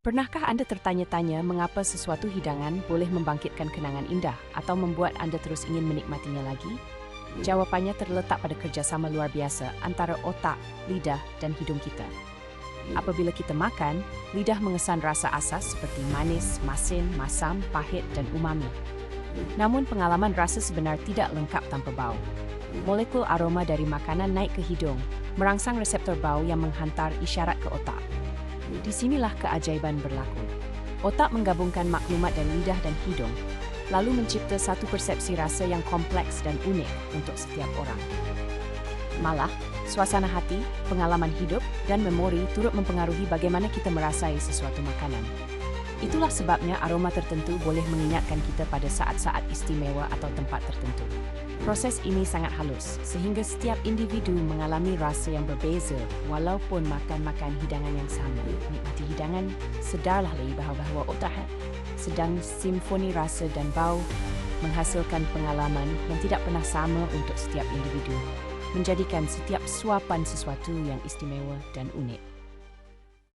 Pernahkah Anda tertanya-tanya mengapa sesuatu hidangan boleh membangkitkan kenangan indah atau membuat Anda terus ingin menikmatinya lagi? Jawapannya terletak pada kerjasama luar biasa antara otak, lidah, dan hidung kita. Apabila kita makan, lidah mengesan rasa asas seperti manis, masin, masam, pahit, dan umami. Namun pengalaman rasa sebenar tidak lengkap tanpa bau. Molekul aroma dari makanan naik ke hidung, merangsang reseptor bau yang menghantar isyarat ke otak. Di sinilah keajaiban berlaku. Otak menggabungkan maklumat dari lidah dan hidung, lalu mencipta satu persepsi rasa yang kompleks dan unik untuk setiap orang. Malah, suasana hati, pengalaman hidup, dan memori turut mempengaruhi bagaimana kita merasai sesuatu makanan. Itulah sebabnya aroma tertentu boleh mengingatkan kita pada saat-saat istimewa atau tempat tertentu. Proses ini sangat halus, sehingga setiap individu mengalami rasa yang berbeza walaupun makan-makan hidangan yang sama. Nikmati hidangan, sedarlah lagi bahawa otak sedang simfoni rasa dan bau menghasilkan pengalaman yang tidak pernah sama untuk setiap individu, menjadikan setiap suapan sesuatu yang istimewa dan unik.